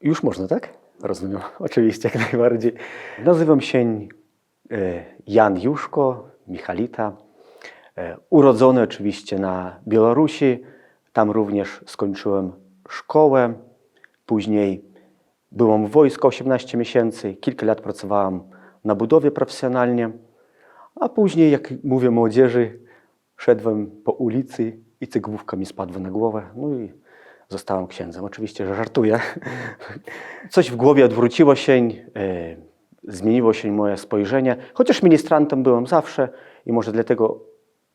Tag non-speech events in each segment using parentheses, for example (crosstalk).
Już można, tak? Rozumiem. Oczywiście, jak najbardziej. Nazywam się e, Jan Juszko, Michalita. E, Urodzony oczywiście na Białorusi. Tam również skończyłem szkołę. Później byłem w wojsku 18 miesięcy. Kilka lat pracowałem na budowie profesjonalnie. A później, jak mówię młodzieży, szedłem po ulicy i cygłówka mi spadła na głowę. No i zostałem księdzem. Oczywiście, że żartuję. Coś w głowie odwróciło się, e, zmieniło się moje spojrzenie. Chociaż ministrantem byłem zawsze i może dlatego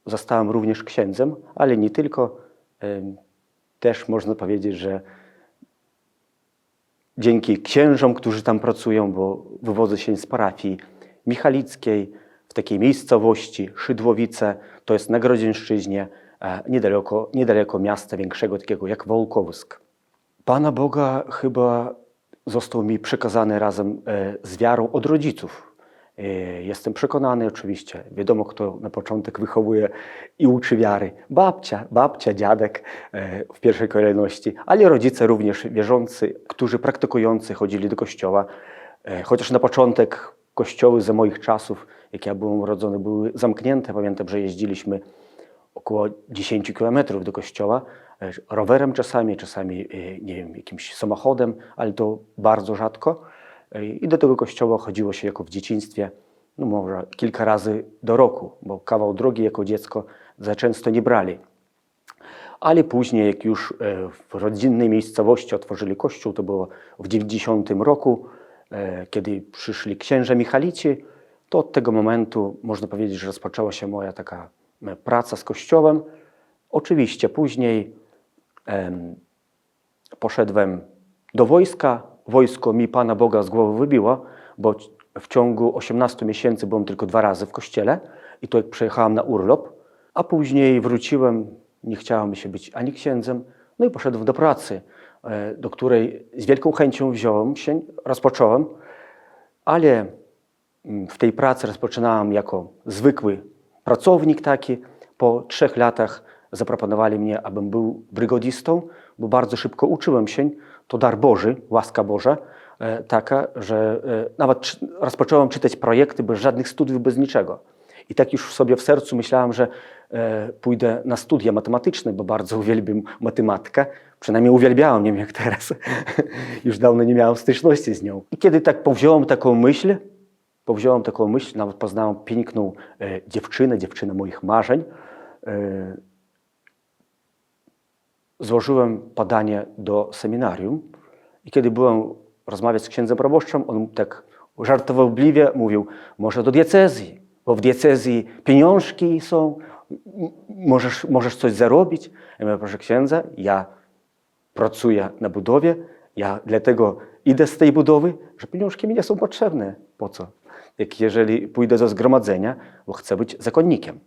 zostałem również księdzem, ale nie tylko. E, Też można powiedzieć, że dzięki księżom, którzy tam pracują, bo wywodzę się z parafii Michalickiej, w takiej miejscowości Szydłowice, to jest na Grodzieńszczyźnie, niedaleko, niedaleko miasta większego, takiego jak Wołkowsk. Pana Boga chyba został mi przekazany razem e, z wiarą od rodziców. E, Jestem przekonany oczywiście, wiadomo kto na początek wychowuje i uczy wiary. Babcia, babcia, dziadek e, w pierwszej kolejności, ale rodzice również wierzący, którzy praktykujący chodzili do kościoła. E, Chociaż na początek kościoły za moich czasów, jak ja byłem urodzony, były zamknięte. Pamiętam, że jeździliśmy około 10 kilometrów do kościoła, e, rowerem czasami, czasami e, nie wiem, jakimś samochodem, ale to bardzo rzadko. E, I do tego kościoła chodziło się jako w dzieciństwie, no może kilka razy do roku, bo kawał drogi jako dziecko za często nie brali. Ale później, jak już w rodzinnej miejscowości otworzyli kościół, to było w 90 roku, kiedy przyszli księża Michalici, to od tego momentu można powiedzieć, że rozpoczęła się moja taka praca z kościołem. Oczywiście później em, poszedłem do wojska. Wojsko mi Pana Boga z głowy wybiło, bo w ciągu 18 miesięcy byłem tylko dwa razy w kościele i to jak przyjechałem na urlop, a później wróciłem, nie chciało mi się być ani księdzem, no i poszedłem do pracy, e, do której z wielką chęcią wziąłem się, rozpocząłem, ale mm, w tej pracy rozpoczynałem jako zwykły pracownik taki. Po trzech latach zaproponowali mnie, abym był brygodistą, bo bardzo szybko uczyłem się. To dar Boży, łaska Boża, e, taka, że e, nawet rozpocząłem czytać projekty bez żadnych studiów, bez niczego. I tak już sobie w sercu myślałem, że e, pójdę na studia matematyczne, bo bardzo uwielbiam matematykę. Przynajmniej uwielbiałem, nie wiem jak teraz. (laughs) już dawno nie miałem styczności z nią. I kiedy tak powziąłem taką myśl, powziąłem taką myśl, nawet poznałem piękną e, dziewczynę, dziewczynę moich marzeń. E, złożyłem podanie do seminarium i kiedy byłem rozmawiać z księdzem proboszczem, on tak żartobliwie mówił, może do diecezji, bo w diecezji pieniążki są, możesz, możesz coś zarobić. Ja mówię, proszę księdza, ja pracuję na budowie, ja dlatego idę z tej budowy, że pieniążki mi nie są potrzebne. Po co? Jak jeżeli pójdę do zgromadzenia, bo chcę być zakonnikiem.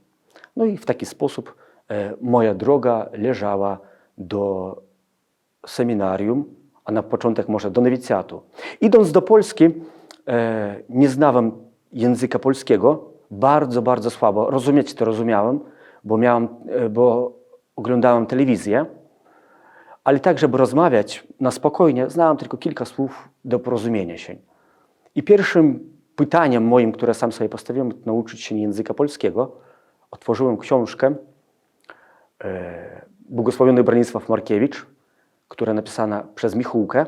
No i w taki sposób e, moja droga leżała do seminarium, a na początek może do nowicjatu. Idąc do Polski, e, nie znałem języka polskiego, bardzo, bardzo słabo. Rozumieć to rozumiałem, bo, miałem, e, bo oglądałem telewizję, ale tak, żeby rozmawiać na spokojnie, znałem tylko kilka słów do porozumienia się. I pierwszym pytaniem moim, które sam sobie postawiłem, to nauczyć się języka polskiego. Otworzyłem książkę e, błogosławiony Bronisław Markiewicz, która napisana przez Michółkę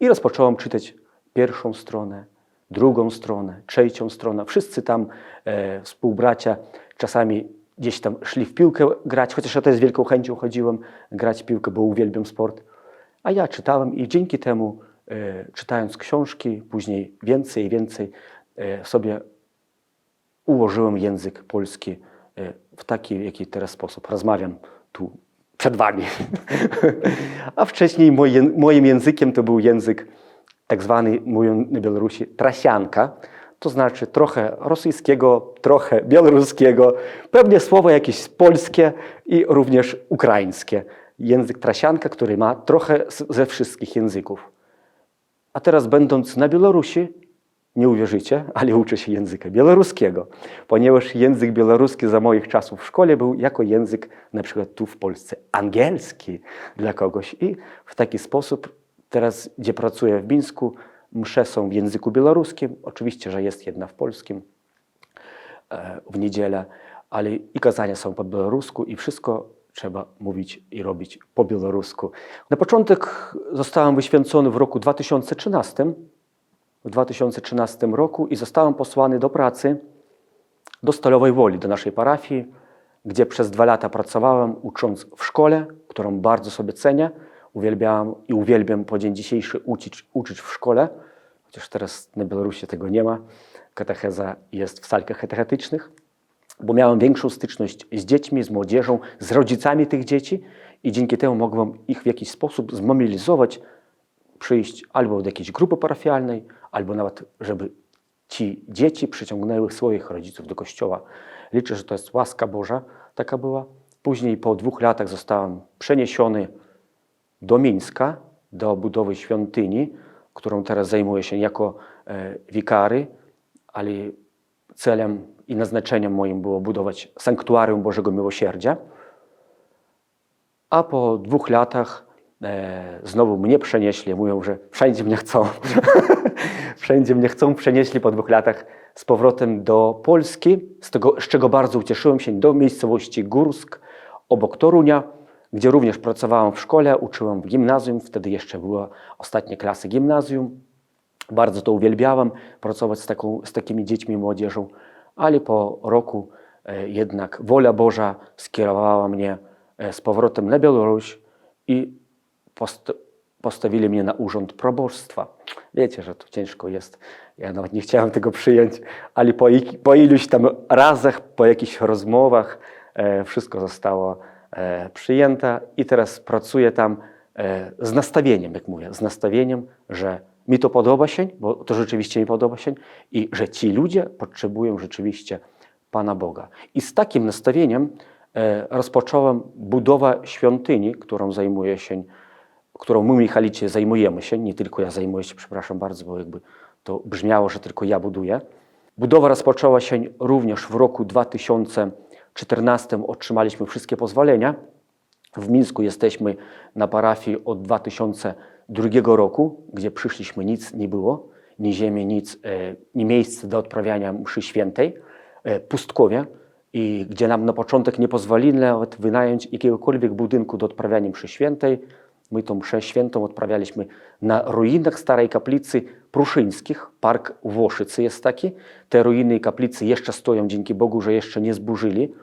i rozpocząłem czytać pierwszą stronę, drugą stronę, trzecią stronę. Wszyscy tam e, współbracia czasami gdzieś tam szli w piłkę grać, chociaż ja też z wielką chęcią chodziłem grać piłkę, bo uwielbiam sport. A ja czytałem i dzięki temu, e, czytając książki, później więcej i więcej e, sobie ułożyłem język polski e, w taki, jaki teraz sposób rozmawiam tu przed Wami. (laughs) A wcześniej moim językiem to był język tak zwany, mówią na Białorusi, trasianka. To znaczy trochę rosyjskiego, trochę białoruskiego, pewnie słowo jakieś polskie i również ukraińskie. Język trasianka, który ma trochę ze wszystkich języków. A teraz będąc na Białorusi, nie uwierzycie, ale uczę się języka białoruskiego, ponieważ język białoruski za moich czasów w szkole był jako język na przykład tu w Polsce angielski dla kogoś i w taki sposób Teraz, gdzie pracuję w Mińsku, msze są w języku białoruskim. Oczywiście, że jest jedna w polskim e, w niedzielę, ale i kazania są po białorusku i wszystko trzeba mówić i robić po białorusku. Na początek zostałem wyświęcony w roku 2013, w 2013 roku i zostałem posłany do pracy do Stalowej Woli, do naszej parafii, gdzie przez dwa lata pracowałem, ucząc w szkole, którą bardzo sobie cenię. Uwielbiałem i uwielbiam po dzień dzisiejszy uczyć, uczyć w szkole, chociaż teraz na Białorusi tego nie ma. Katecheza jest w salkach katechetycznych, bo miałem większą styczność z dziećmi, z młodzieżą, z rodzicami tych dzieci i dzięki temu mogłem ich w jakiś sposób zmobilizować, przyjść albo do jakiejś grupy parafialnej, albo nawet, żeby ci dzieci przyciągnęły swoich rodziców do kościoła. Liczę, że to jest łaska Boża, taka była. Później po dwóch latach zostałem przeniesiony do Mińska, do budowy świątyni, którą teraz zajmuję się jako e, wikary, ale celem i naznaczeniem moim było budować sanktuarium Bożego Miłosierdzia. A po dwóch latach e, znowu mnie przenieśli. Mówią, że wszędzie mnie chcą. (laughs) wszędzie mnie chcą. Przenieśli po dwóch latach z powrotem do Polski, z, tego, z czego bardzo ucieszyłem się, do miejscowości Górsk obok Torunia, gdzie również pracowałem w szkole, uczyłem w gimnazjum. Wtedy jeszcze była ostatnia klasy gimnazjum. Bardzo to uwielbiałem, pracować z, taką, z takimi dziećmi i młodzieżą, ale po roku e, jednak wola Boża skierowała mnie e, z powrotem na Białoruś i post postawili mnie na urząd proboszczstwa. Wiecie, że to ciężko jest. Ja nawet nie chciałem tego przyjąć, ale po, po iluś tam razach, po jakichś rozmowach e, wszystko zostało e, przyjęte i teraz pracuję tam e, z nastawieniem, jak mówię, z nastawieniem, że mi to podoba się, bo to rzeczywiście mi podoba się i że ci ludzie potrzebują rzeczywiście Pana Boga. I z takim nastawieniem e, rozpocząłem budowę świątyni, którą zajmuję się, którą my Michalicie zajmujemy się, nie tylko ja zajmuję się, przepraszam bardzo, bo jakby to brzmiało, że tylko ja buduję. Budowa rozpoczęła się również w roku 2014, otrzymaliśmy wszystkie pozwolenia. W Mińsku jesteśmy na parafii od 2002 roku, gdzie przyszliśmy, nic nie było, ni ziemi, nic, e, ni miejsce do odprawiania mszy świętej, e, pustkowie, i gdzie nam na początek nie pozwolili nawet wynająć jakiegokolwiek budynku do odprawiania mszy świętej. My tą mszę świętą odprawialiśmy na ruinach starej kaplicy pruszyńskich. Park Włoszycy jest taki. Te ruiny i kaplicy jeszcze stoją, dzięki Bogu, że jeszcze nie zburzyli.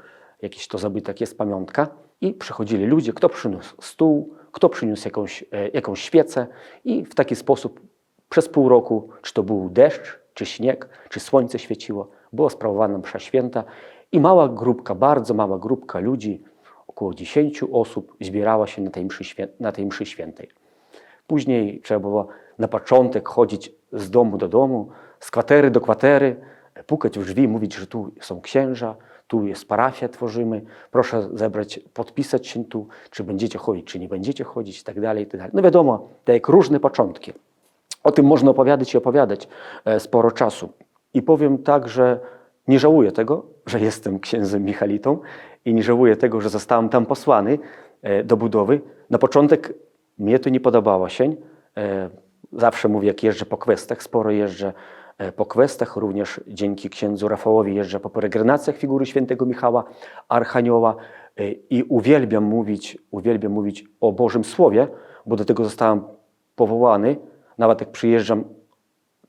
Jakiś to zabytek jest, pamiątka. I przychodzili ludzie, kto przyniósł stół, kto przyniósł jakąś, e, jakąś świecę i w taki sposób przez pół roku, czy to był deszcz, czy śnieg, czy słońce świeciło, była sprawowana msza święta i mała grupka, bardzo mała grupka ludzi, około 10 osób zbierała się na tej mszy, świę, na tej mszy świętej. Później trzeba było na początek chodzić z domu do domu, z kwatery do kwatery, pukać w drzwi, mówić, że tu są księża, tu jest parafia, tworzymy, proszę zebrać, podpisać się tu, czy będziecie chodzić, czy nie będziecie chodzić, i tak dalej, i tak dalej. No wiadomo, tak jak różne początki. O tym można opowiadać i opowiadać e, sporo czasu. I powiem tak, że nie żałuję tego, że jestem księdzem Michalitą i nie żałuję tego, że zostałem tam posłany e, do budowy. Na początek mnie to nie podobało się. E, Zawsze mówię, jak jeżdżę po kwestach, sporo jeżdżę e, po kwestach, również dzięki księdzu Rafałowi jeżdżę po peregrinacjach figury świętego Michała Archanioła i uwielbiam mówić, uwielbiam mówić o Bożym Słowie, bo do tego zostałem powołany. Nawet jak przyjeżdżam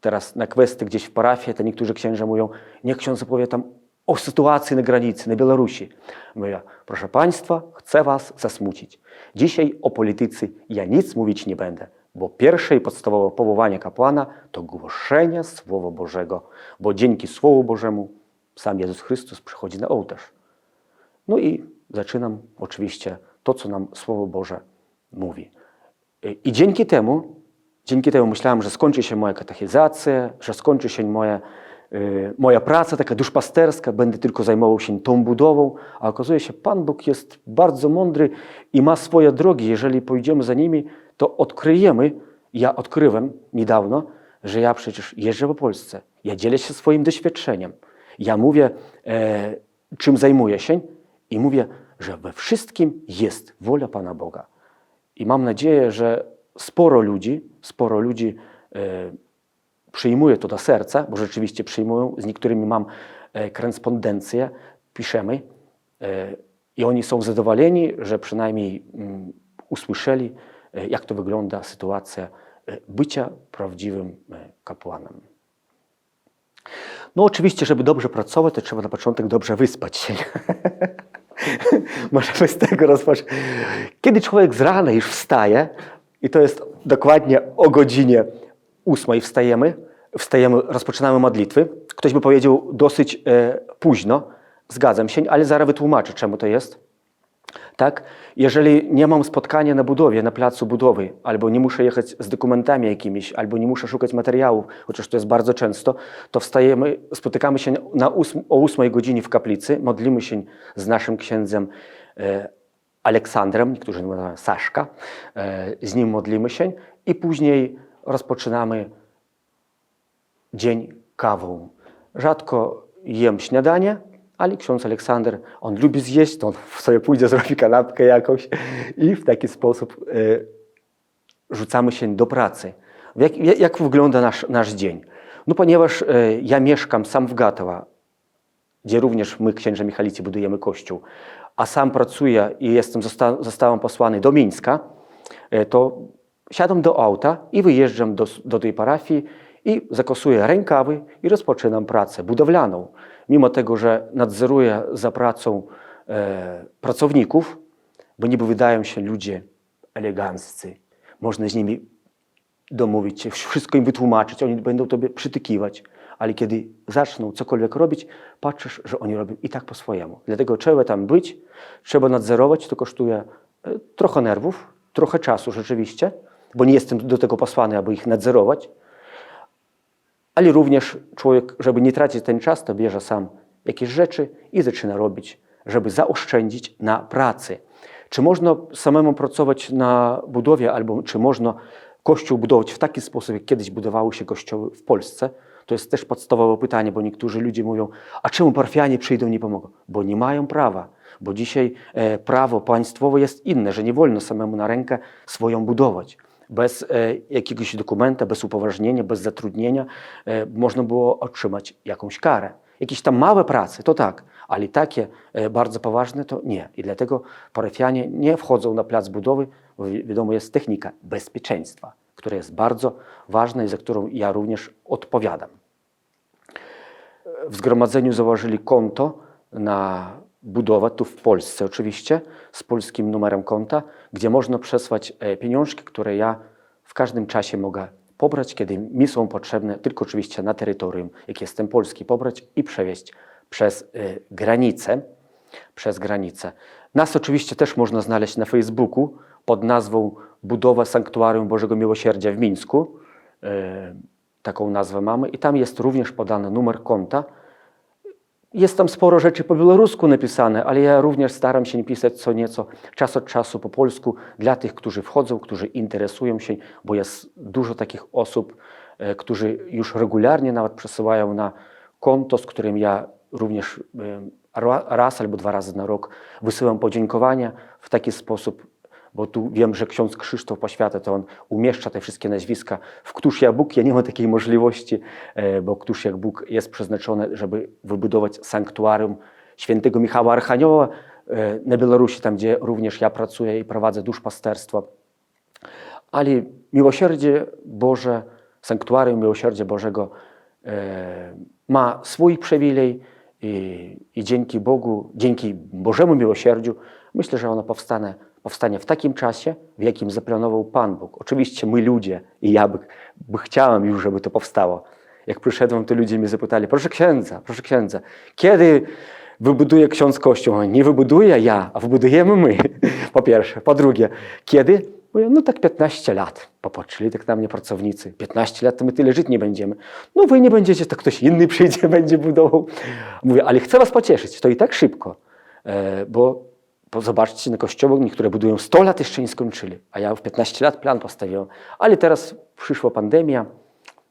teraz na kwesty gdzieś w parafię, to niektórzy księża mówią, niech ksiądz opowie tam o sytuacji na granicy, na Białorusi. Mówię, proszę Państwa, chcę Was zasmucić. Dzisiaj o polityce ja nic mówić nie będę, bo pierwsze i podstawowe powołanie kapłana to głoszenie Słowa Bożego, bo dzięki Słowu Bożemu sam Jezus Chrystus przychodzi na ołtarz. No i zaczynam oczywiście to, co nam Słowo Boże mówi. I dzięki temu, dzięki temu myślałem, że skończy się moja katechizacja, że skończy się moja, y, moja praca taka duszpasterska, będę tylko zajmował się tą budową, a okazuje się, Pan Bóg jest bardzo mądry i ma swoje drogi. Jeżeli pójdziemy za nimi, to odkryjemy, ja odkryłem niedawno, że ja przecież jeżdżę po Polsce, ja dzielę się swoim doświadczeniem, ja mówię, e, czym zajmuję się i mówię, że we wszystkim jest wola Pana Boga. I mam nadzieję, że sporo ludzi, sporo ludzi e, przyjmuje to do serca, bo rzeczywiście przyjmują, z niektórymi mam e, korespondencję, piszemy e, i oni są zadowoleni, że przynajmniej mm, usłyszeli, jak to wygląda sytuacja bycia prawdziwym kapłanem. No oczywiście, żeby dobrze pracować, to trzeba na początek dobrze wyspać się. (laughs) Możemy z tego rozpocząć. Kiedy człowiek z rana już wstaje, i to jest dokładnie o godzinie ósmej wstajemy, wstajemy, rozpoczynamy modlitwy. Ktoś by powiedział dosyć e, późno, zgadzam się, ale zaraz wytłumaczę, czemu to jest. Tak? Jeżeli nie mam spotkania na budowie, na placu budowy, albo nie muszę jechać z dokumentami jakimiś, albo nie muszę szukać materiałów, chociaż to jest bardzo często, to wstajemy, spotykamy się na ósm, o 8 godzinie w kaplicy, modlimy się z naszym księdzem e, Aleksandrem, niektórzy nazywają Saszka, e, z nim modlimy się i później rozpoczynamy dzień kawą. Rzadko jem śniadanie, ale ksiądz Aleksander, on lubi zjeść, to on (laughs) sobie pójdzie, zrobi kanapkę jakąś i w taki sposób e, rzucamy się do pracy. Jak, jak- wygląda nasz, nasz dzień? No ponieważ e, ja mieszkam sam w Gatowa, gdzie również my, księże Michalicy, budujemy kościół, a sam pracuję i jestem, zosta, zostałem posłany do Mińska, e, to siadam do auta i wyjeżdżam do, do tej parafii i zakosuję rękawy i rozpoczynam pracę budowlaną. Mimo tego, że nadzoruję za pracą e, pracowników, bo niby wydają się ludzie eleganccy, można z nimi domówić się, wszystko im wytłumaczyć, oni będą tobie przytykiwać, ale kiedy zaczną cokolwiek robić, patrzysz, że oni robią i tak po swojemu. Dlatego trzeba tam być, trzeba nadzorować, to kosztuje e, trochę nerwów, trochę czasu rzeczywiście, bo nie jestem do tego posłany, aby ich nadzorować, ale również człowiek, żeby nie tracić ten czas, to bierze sam jakieś rzeczy i zaczyna robić, żeby zaoszczędzić na pracy. Czy można samemu pracować na budowie, albo czy można kościół budować w taki sposób, jak kiedyś budowały się kościoły w Polsce? To jest też podstawowe pytanie, bo niektórzy ludzie mówią, a czemu parafianie przyjdą nie pomogą? Bo nie mają prawa, bo dzisiaj e, prawo państwowe jest inne, że nie wolno samemu na rękę swoją budować bez e, jakiegoś dokumenta, bez upoważnienia, bez zatrudnienia e, można było otrzymać jakąś karę. Jakieś tam małe prace, to tak, ale takie bardzo poważne to nie. I dlatego parafianie nie wchodzą na plac budowy, bo wi- wiadomo jest technika bezpieczeństwa, która jest bardzo ważna i za którą ja również odpowiadam. W zgromadzeniu założyli konto na budowę, tu w Polsce oczywiście, z polskim numerem konta, gdzie można przesłać e, pieniążki, które ja w każdym czasie mogę pobrać, kiedy mi są potrzebne, tylko oczywiście na terytorium, jak jestem polski, pobrać i przewieźć przez e, granicę. Przez granicę. Nas oczywiście też można znaleźć na Facebooku pod nazwą Budowa Sanktuarium Bożego Miłosierdzia w Mińsku. E, Taką nazwę mamy i tam jest również podany numer konta. Jest tam sporo rzeczy po białorusku napisane, ale ja również staram się pisać co nieco czas od czasu po polsku dla tych, którzy wchodzą, którzy interesują się, bo jest dużo takich osób, e, którzy już regularnie nawet przesyłają na konto, z którym ja również e, ra- raz albo dwa razy na rok wysyłam podziękowania w taki sposób, bo tu wiem, że ksiądz Krzysztof Poświata, to on umieszcza te wszystkie nazwiska w Któż jak Bóg. Ja nie ma takiej możliwości, e, bo Któż jak Bóg jest przeznaczony, żeby wybudować sanktuarium świętego Michała Archanioła e, na Białorusi, tam gdzie również ja pracuję i prowadzę duszpasterstwo. Ale miłosierdzie Boże, sanktuarium miłosierdzia Bożego e, ma swój przywilej i, i dzięki Bogu, dzięki Bożemu miłosierdziu, myślę, że ono powstanie, powstanie w takim czasie, w jakim zaplanował Pan Bóg. Oczywiście my ludzie i ja by, by chciałem już, żeby to powstało. Jak przyszedłem, to ludzie mnie zapytali, proszę księdza, proszę księdza, kiedy wybuduje ksiądz kościół? Nie wybuduje ja, a wybudujemy my, (laughs) po pierwsze. Po drugie, kiedy? Mówię, no tak 15 lat. Popatrzyli tak na mnie pracownicy. 15 lat to my tyle żyć nie będziemy. No wy nie będziecie, to ktoś inny (laughs) przyjdzie, będzie budował. Mówię, ale chcę was pocieszyć, to i tak szybko. E, bo zobaczcie, na kościołach niektóre budują 100 lat, jeszcze nie skończyli. A ja w 15 lat plan postawiłem. Ale teraz przyszła pandemia,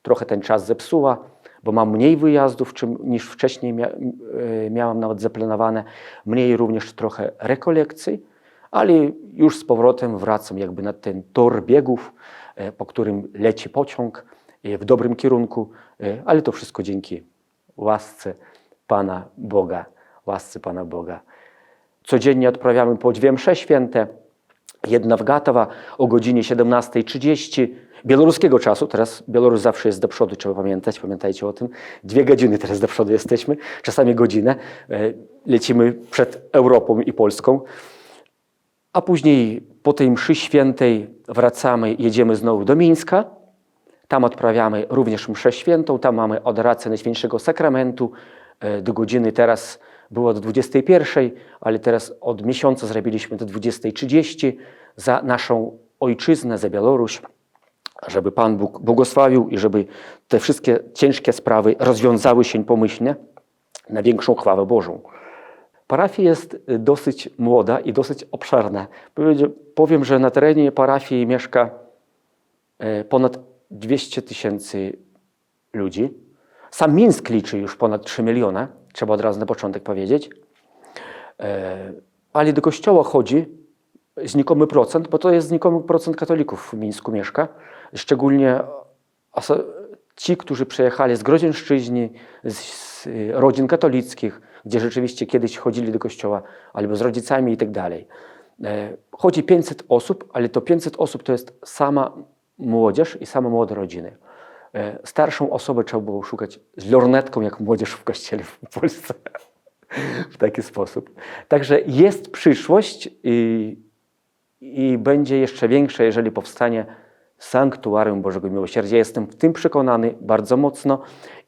trochę ten czas zepsuła, bo mam mniej wyjazdów czym, niż wcześniej mia, e, miałam nawet zaplanowane. Mniej również trochę rekolekcji, ale już z powrotem wracam jakby na ten tor biegów, e, po którym leci pociąg e, w dobrym kierunku, ale to wszystko dzięki łasce Pana Boga, łasce Pana Boga. Codziennie odprawiamy po dwie msze święte, jedna w Gatowa o godzinie 17.30 białoruskiego czasu. Teraz Białoruś zawsze jest do przodu, trzeba pamiętać, pamiętajcie o tym. Dwie godziny teraz do przodu jesteśmy, czasami godzinę. E, Lecimy przed Europą i Polską. A później po tej mszy świętej wracamy, jedziemy znowu do Mińska. Tam odprawiamy również mszę świętą, tam mamy adorację Najświętszego Sakramentu e, do godziny teraz było do 21, ale teraz od miesiąca zrobiliśmy do 20.30 za naszą ojczyznę, za Białoruś, żeby Pan Bóg błogosławił i żeby te wszystkie ciężkie sprawy rozwiązały się pomyślnie na większą chwałę Bożą. Parafia jest y, dosyć młoda i dosyć obszerna. Powiem, że na terenie parafii mieszka e, ponad 200 tysięcy ludzi. Sam Mińsk liczy już ponad 3 miliony, trzeba od razu na początek powiedzieć. E, Ale do kościoła chodzi znikomy procent, bo to jest znikomy procent katolików w Mińsku mieszka. Szczególnie ci, którzy przyjechali z Grodzieńszczyźni, z, rodzin katolickich, gdzie rzeczywiście kiedyś chodzili do kościoła, albo z rodzicami i tak dalej. E, Chodzi 500 osób, ale to 500 osób to jest sama młodzież i same młode rodziny. E, Starszą osobę trzeba było szukać z lornetką, jak młodzież w kościele w Polsce. (laughs) w taki sposób. Także jest przyszłość i, i będzie jeszcze większa, jeżeli powstanie sanktuarium Bożego Miłosierdzia. Jestem w tym przekonany bardzo mocno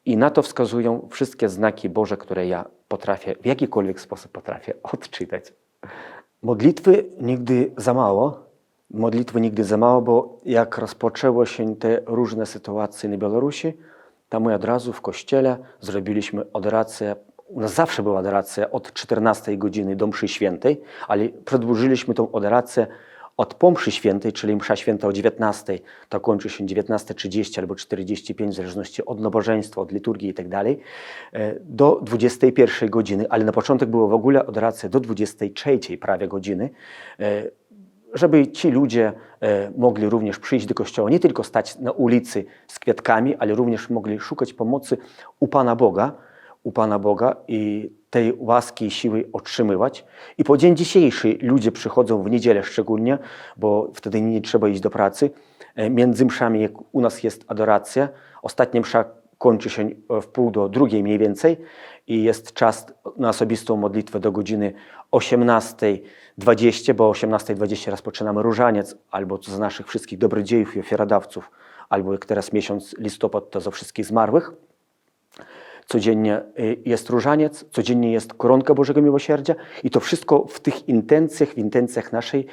i na to wskazują wszystkie znaki Boże, które ja potrafię, w jakikolwiek sposób potrafię odczytać. Modlitwy nigdy za mało. Modlitwy nigdy za mało, bo jak rozpoczęło się te różne sytuacje na Białorusi, to my od razu w kościele zrobiliśmy adorację. U nas zawsze była adoracja od 14 godziny do mszy świętej, ale przedłużyliśmy tą adorację od po mszy świętej, czyli msza święta o 19, to kończy się 19.30 albo 45, w zależności od nabożeństwa, od liturgii i tak e, do 21 godziny, ale na początek było w ogóle adoracja do 23 prawie godziny, e, żeby ci ludzie e, mogli również przyjść do kościoła, nie tylko stać na ulicy z kwiatkami, ale również mogli szukać pomocy u Pana Boga, u Pana Boga i tej łaski i siły otrzymywać. I po dzień dzisiejszy ludzie przychodzą w niedzielę szczególnie, bo wtedy nie trzeba iść do pracy. E, Między mszami, jak u nas jest adoracja, ostatnia msza kończy się e, w pół do drugiej mniej więcej i jest czas na osobistą modlitwę do godziny 18.20, bo o 18.20 rozpoczynamy różaniec, albo z naszych wszystkich dobrodziejów i ofiarodawców, albo jak teraz miesiąc listopad, to za wszystkich zmarłych. Codziennie y, jest różaniec, codziennie jest koronka Bożego Miłosierdzia i to wszystko w tych intencjach, w intencjach naszej,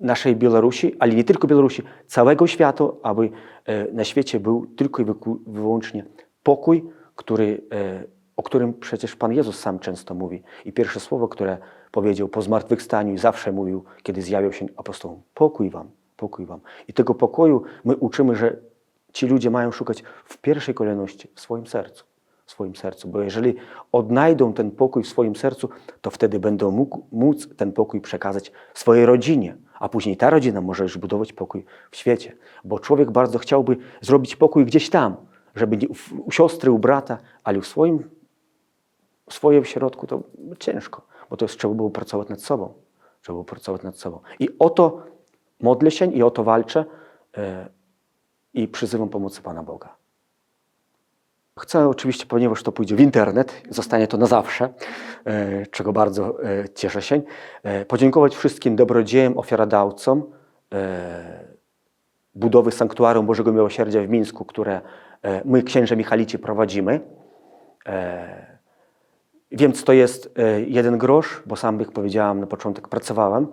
naszej Białorusi, ale nie tylko Białorusi, całego świata, aby e, na świecie był tylko i wyłącznie pokój, który, e, o którym przecież Pan Jezus sam często mówi. I pierwsze słowo, które powiedział po zmartwychwstaniu i zawsze mówił, kiedy zjawiał się apostołom, pokój wam, pokój wam. I tego pokoju my uczymy, że ci ludzie mają szukać w pierwszej kolejności w swoim sercu. W swoim sercu, bo jeżeli odnajdą ten pokój w swoim sercu, to wtedy będą mógł, móc ten pokój przekazać swojej rodzinie, a później ta rodzina może już budować pokój w świecie, bo człowiek bardzo chciałby zrobić pokój gdzieś tam, żeby nie, u, u siostry, u brata, ale w swoim, w swoim środku to ciężko, bo to jest, trzeba było pracować nad sobą, trzeba było pracować nad sobą. I o to modlę się i o to walczę e, i przyzywam pomocy Pana Boga. Chcę oczywiście, ponieważ to pójdzie w internet, zostanie to na zawsze, e, czego bardzo e, cieszę się, e, podziękować wszystkim dobrodziejom, ofiarodawcom e, budowy Sanktuarium Bożego Miłosierdzia w Mińsku, które e, my, księże Michalici, prowadzimy. E, Wiem, co to jest e, jeden grosz, bo sam, jak powiedziałam na początek, pracowałem.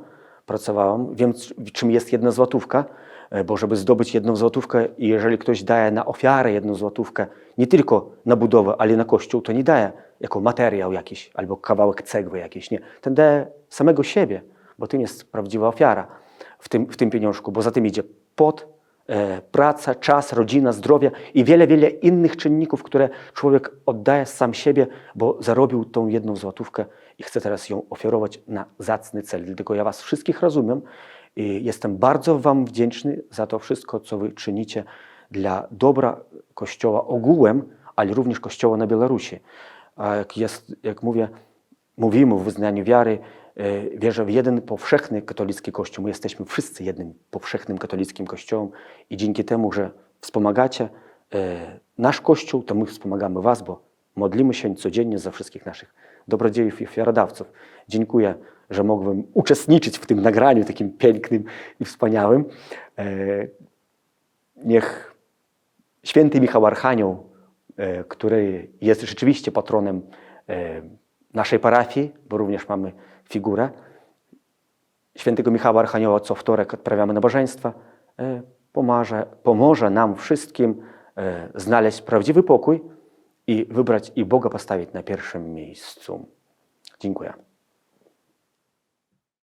pracowałem. Wiem, czym jest jedna złotówka, e, bo żeby zdobyć jedną złotówkę i jeżeli ktoś daje na ofiarę jedną złotówkę, nie tylko na budowę, ale na kościół, to nie daje jako materiał jakiś albo kawałek cegły jakiś, nie. Ten daje samego siebie, bo tym jest prawdziwa ofiara w tym, w tym pieniążku, bo za tym idzie pot, praca, czas, rodzina, zdrowie i wiele, wiele innych czynników, które człowiek oddaje sam siebie, bo zarobił tą jedną złotówkę i chcę teraz ją ofiarować na zacny cel. Dlatego ja Was wszystkich rozumiem i jestem bardzo Wam wdzięczny za to wszystko, co Wy czynicie dla dobra Kościoła ogółem, ale również Kościoła na Białorusi. Jak, jest, jak mówię, mówimy w wyznaniu wiary, e, wierzę w jeden powszechny katolicki Kościół. My jesteśmy wszyscy jednym powszechnym katolickim Kościołem i dzięki temu, że wspomagacie e, nasz Kościół, to my wspomagamy Was, bo modlimy się codziennie za wszystkich naszych dobrodziejów i ofiarodawców. Dziękuję, że mogłem uczestniczyć w tym nagraniu takim pięknym i wspaniałym. E, Niech święty Michał Archanioł, e, który jest rzeczywiście patronem e, naszej parafii, bo również mamy figurę świętego Michała Archanioła, co wtorek odprawiamy nabożeństwa, e, pomoże, pomoże nam wszystkim e, znaleźć prawdziwy pokój i wybrać i Boga postawić na pierwszym miejscu. Dziękuję.